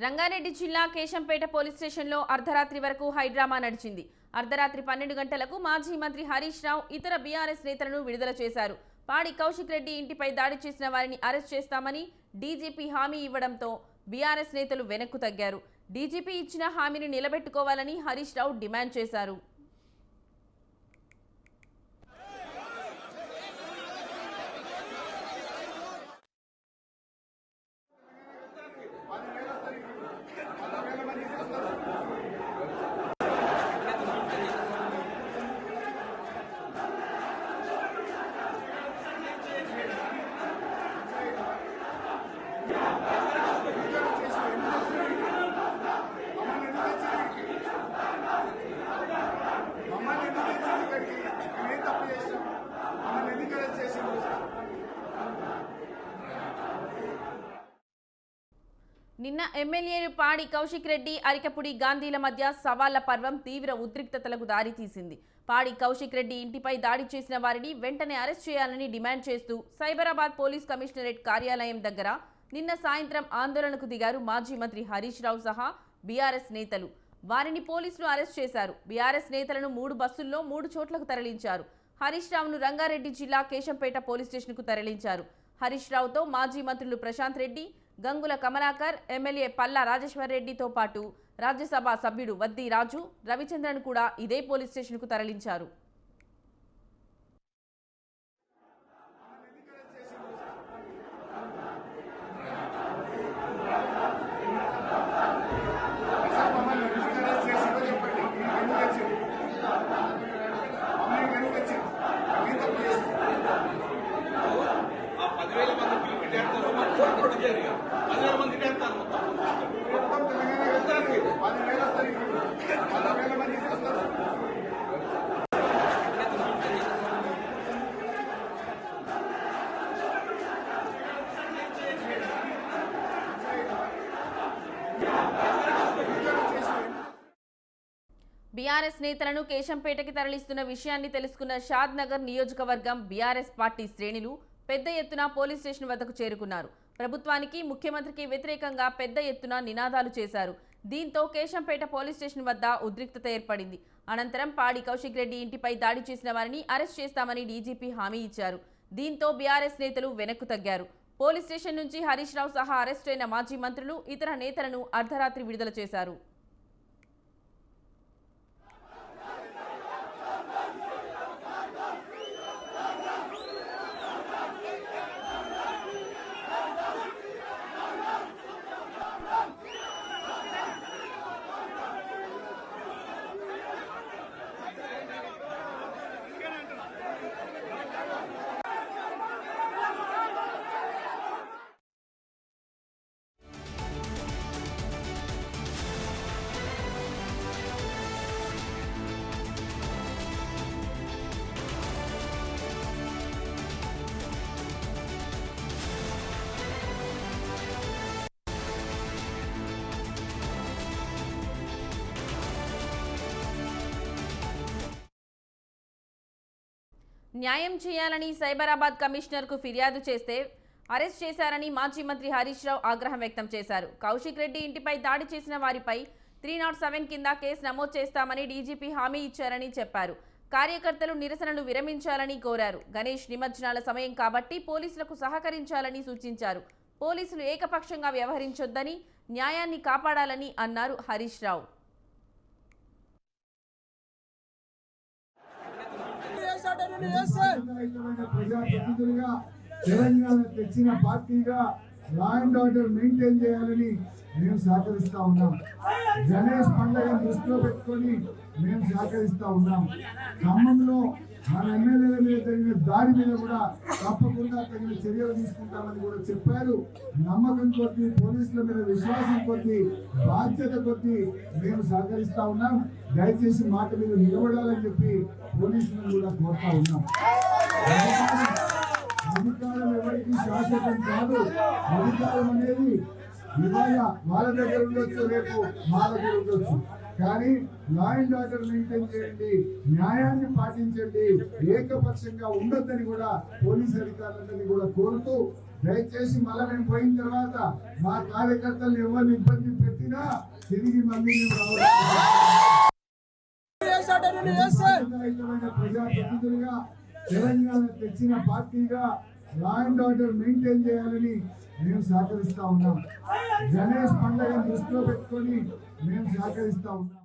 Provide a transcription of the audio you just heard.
రంగారెడ్డి జిల్లా కేశంపేట పోలీస్ స్టేషన్లో అర్ధరాత్రి వరకు హైడ్రామా నడిచింది. అర్ధరాత్రి పన్నెండు గంటలకు మాజీ మంత్రి హరీష్ రావు ఇతర బీఆర్ఎస్ నేతలను విడుదల చేశారు. పాడి కౌశిక్ రెడ్డి ఇంటిపై దాడి చేసిన వారిని అరెస్ట్ చేస్తామని డీజీపీ హామీ ఇవ్వడంతో బీఆర్ఎస్ నేతలు వెనక్కు తగ్గారు. డీజీపీ ఇచ్చిన హామీని నిలబెట్టుకోవాలని హరీష్ రావు డిమాండ్ చేశారు. నిన్న ఎమ్మెల్యేలు పాడి కౌశిక్ రెడ్డి అరికపుడి గాంధీల మధ్య సవాళ్ళ పర్వం తీవ్ర ఉద్రిక్తతలకు దారితీసింది. పాడి కౌశిక్ రెడ్డి ఇంటిపై దాడి చేసిన వారిని వెంటనే అరెస్ట్ చేయాలని డిమాండ్ చేస్తూ సైబరాబాద్ పోలీస్ కమిషనరేట్ కార్యాలయం దగ్గర నిన్న సాయంత్రం ఆందోళనకు దిగారు మాజీ మంత్రి హరీష్ రావు సహా బీఆర్ఎస్ నేతలు. వారిని పోలీసులు అరెస్ట్ చేశారు. బీఆర్ఎస్ నేతలను మూడు బస్సుల్లో మూడు చోట్లకు తరలించారు. హరీష్ రావును రంగారెడ్డి జిల్లా కేశంపేట పోలీస్ స్టేషన్కు తరలించారు. హరీష్ రావుతో మాజీ మంత్రులు ప్రశాంత్ రెడ్డి గంగుల కమలాకర్ ఎమ్మెల్యే పల్లా రాజేశ్వర్ రెడ్డితో పాటు రాజ్యసభ సభ్యుడు వద్ది రాజు రవిచంద్రన్ కూడా ఇదే పోలీస్ స్టేషన్కు తరలించారు. బీఆర్ఎస్ నేతలను కేశంపేటకి తరలిస్తున్న విషయాన్ని తెలుసుకున్న షాద్ నగర్ నియోజకవర్గం బీఆర్ఎస్ పార్టీ శ్రేణులు పెద్ద ఎత్తున పోలీస్ స్టేషన్ వద్దకు చేరుకున్నారు. ప్రభుత్వానికి ముఖ్యమంత్రికి వ్యతిరేకంగా పెద్ద ఎత్తున నినాదాలు చేశారు. దీంతో కేశంపేట పోలీస్ స్టేషన్ వద్ద ఉద్రిక్తత ఏర్పడింది. అనంతరం పాడి కౌశిక్ రెడ్డి ఇంటిపై దాడి చేసిన వారిని అరెస్ట్ చేస్తామని డీజీపీ హామీ ఇచ్చారు. దీంతో బీఆర్ఎస్ నేతలు వెనక్కు తగ్గారు. పోలీస్ స్టేషన్ నుంచి హరీష్ రావు సహా అరెస్టైన అయిన మాజీ మంత్రులు ఇతర నేతలను అర్ధరాత్రి విడుదల చేశారు. న్యాయం చేయాలని సైబరాబాద్ కమిషనర్కు ఫిర్యాదు చేస్తే అరెస్ట్ చేశారని మాజీ మంత్రి హరీష్ రావు ఆగ్రహం వ్యక్తం చేశారు. కౌశిక్ రెడ్డి ఇంటిపై దాడి చేసిన వారిపై త్రీ నాట్ సెవెన్ కింద కేసు నమోదు చేస్తామని డీజీపీ హామీ ఇచ్చారని చెప్పారు. కార్యకర్తలు నిరసనలు విరమించాలని కోరారు. గణేష్ నిమజ్జనాల సమయం కాబట్టి పోలీసులకు సహకరించాలని సూచించారు. పోలీసులు ఏకపక్షంగా వ్యవహరించొద్దని న్యాయాన్ని కాపాడాలని అన్నారు హరీష్ రావు. ప్రజాప్రతినిధులుగా తెలంగాణ తెచ్చిన పార్టీగా లా అండ్ ఆర్డర్ మెయింటైన్ చేయాలని మేము సహకరిస్తూ ఉన్నాం. గణేష్ పండుగను దృష్టిలో పెట్టుకొని మేము సహకరిస్తూ ఉన్నాం. ఖమ్మంలో మన ఎమ్మెల్యేల మీద తగిన దారి మీద కూడా తప్పకుండా తగిన చర్యలు తీసుకుంటామని కూడా చెప్పారు. నమ్మకం కొద్ది పోలీసుల మీద విశ్వాసం కొద్దీ బాధ్యత కొద్ది మేము సహకరిస్తూ ఉన్నాం. దయచేసి మాట మీద నిలబడాలని చెప్పి పోలీసులను కూడా కోరుతా ఉన్నాం. శాశ్వతం కాదు. అధికారం అనేది ఇవాళ వాళ్ళ దగ్గర ఉండొచ్చు రేపు మా దగ్గర ఉండొచ్చు. కానీ లా అండ్ ఆర్డర్ మెయింటైన్ చేయండి న్యాయాన్ని పాటించండి ఏకపక్షంగా ఉండొద్దని కూడా పోలీస్ అధికారులందరినీ కూడా కోరుతూ దయచేసి మళ్ళీ మేము పోయిన తర్వాత మా కార్యకర్తలు ఎవరిని ఇబ్బంది పెట్టినా తిరిగి మళ్ళీ ప్రజాప్రతినిధులుగా తెలంగాణ తెచ్చిన పార్టీగా లా అండ్ ఆర్డర్ మెయింటైన్ చేయాలని మేము సహకరిస్తా ఉన్నాం. గణేష్ పండుగ దృష్టిలో పెట్టుకొని మేము సహకరిస్తా ఉన్నాం.